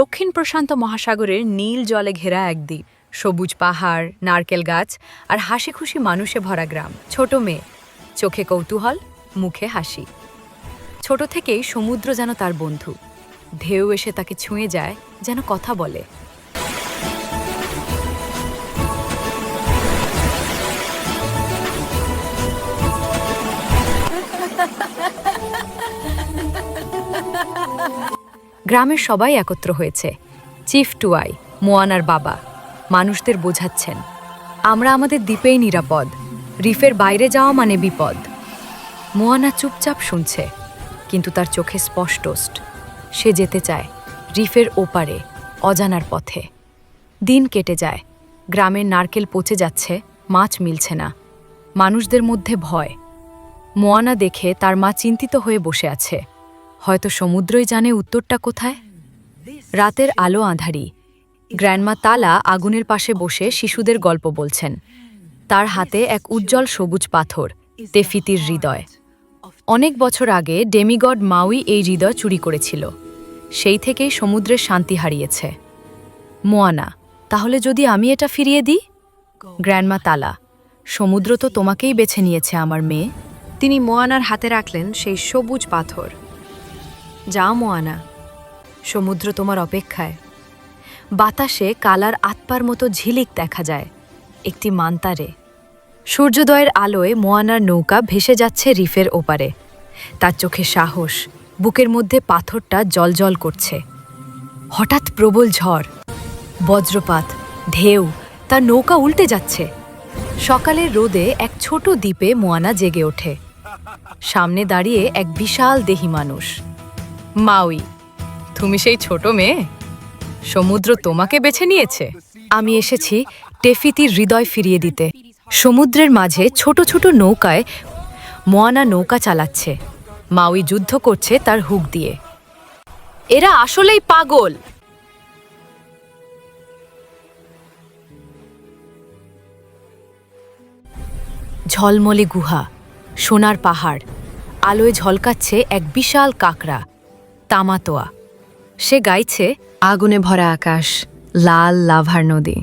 দক্ষিণ প্রশান্ত মহাসাগরের নীল জলে ঘেরা এক দ্বীপ। সবুজ পাহাড়, নারকেল গাছ আর হাসি খুশি মানুষে ভরা গ্রাম। ছোট মেয়ে। চোখে কৌতূহল, মুখে হাসি। ছোট থেকেই সমুদ্র যেন তার বন্ধু। ঢেউ এসে তাকে ছুঁয়ে যায়, যেন কথা বলে। গ্রামের সবাই একত্র হয়েছে। চিফ টুয়াই, মোয়ানার বাবা, মানুষদের বোঝাচ্ছেন, আমরা আমাদের দ্বীপেই নিরাপদ, রিফের বাইরে যাওয়া মানে বিপদ। মোয়ানা চুপচাপ শুনছে, কিন্তু তার চোখে স্পষ্টষ্ট সে যেতে চায় রিফের ওপারে, অজানার পথে। দিন কেটে যায় গ্রামের নারকেল পচে যাচ্ছে, মাছ মিলছে না, মানুষদের মধ্যে ভয়। মোয়ানা দেখে তার মা চিন্তিত হয়ে বসে আছে। হয়তো সমুদ্রই জানে উত্তরটা কোথায়? রাতের আলো আঁধারি। গ্র্যান্ডমা তালা আগুনের পাশে বসে শিশুদের গল্প বলছেন। তার হাতে এক উজ্জ্বল সবুজ পাথর, তেফিতির হৃদয়। অনেক বছর আগে ডেমিগড মাউই এই হৃদয় চুরি করেছিল। সেই থেকেই সমুদ্রের শান্তি হারিয়েছে। মোয়ানা, তাহলে যদি আমি এটা ফিরিয়ে দিই? গ্র্যান্ডমা তালা, সমুদ্র তো তোমাকেই বেছে নিয়েছে আমার মেয়ে। তিনি মোয়ানার হাতে রাখলেন সেই সবুজ পাথর। যাও মোয়ানা, সমুদ্র তোমার অপেক্ষায়। বাতাসে কালার আত্মার মতো ঝিলিক দেখা যায়, একটি মান্তারে। সূর্যোদয়ের আলোয় মোয়ানার নৌকা ভেসে যাচ্ছে রিফের ওপারে। তার চোখে সাহস, বুকের মধ্যে পাথরটা জলজল করছে। হঠাৎ প্রবল ঝড়, বজ্রপাত, ঢেউ, তার নৌকা উল্টে যাচ্ছে। সকালের রোদে এক ছোট দ্বীপে মোয়ানা জেগে ওঠে। সামনে দাঁড়িয়ে এক বিশাল দেহি মানুষ। মাউই, তুমি সেই ছোট মেয়ে? সমুদ্র তোমাকে বেছে নিয়েছে। আমি এসেছি টেফিতির হৃদয় ফিরিয়ে দিতে। সমুদ্রের মাঝে ছোট ছোট নৌকায় মোয়ানা নৌকা চালাচ্ছে। মাউই যুদ্ধ করছে তার হুক দিয়ে। এরা আসলেই পাগল! ঝলমলে গুহা, সোনার পাহাড়, আলোয় ঝলকাচ্ছে এক বিশাল কাকড়া। তামাতোয়া। সে গাইছে, আগুনে ভরা আকাশ, লাল লাভার নদী।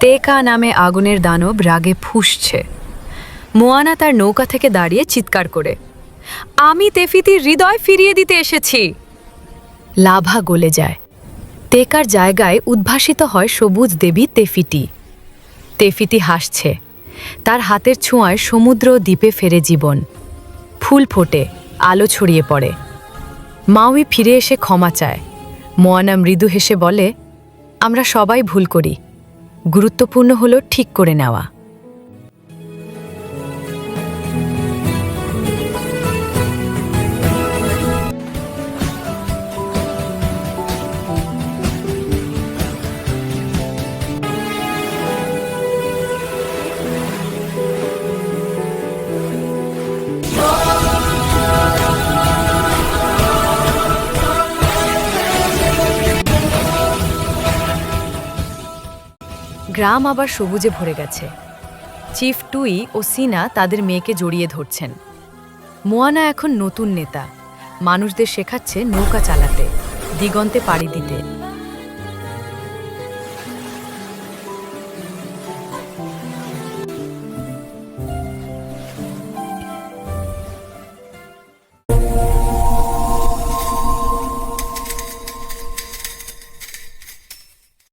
তেকা নামে আগুনের দানব রাগে ফুঁসছে। মোয়ানা তার নৌকা থেকে দাঁড়িয়ে চিৎকার করে, আমি তেফিতির হৃদয় ফিরিয়ে দিতে এসেছি। লাভা গলে যায়। তেকার জায়গায় উদ্ভাসিত হয় সবুজ দেবী তেফিটি তেফিতি হাসছে, তার হাতের ছোঁয়ায় সমুদ্র দ্বীপে ফেরে জীবন। ফুল ফোটে, আলো ছড়িয়ে পড়ে। মাউই ফিরে এসে ক্ষমা চায়। মোয়ানা মৃদু হেসে বলে, আমরা সবাই ভুল করি। গুরুত্বপূর্ণ হলো ঠিক করে নেওয়া। গ্রাম আবার সবুজে ভরে গেছে। চিফ টুই ও সিনা তাদের মেয়েকে জড়িয়ে ধরছেন। মোয়ানা এখন নতুন নেতা। মানুষদের শেখাচ্ছে নৌকা চালাতে, দিগন্তে পাড়ি দিতে।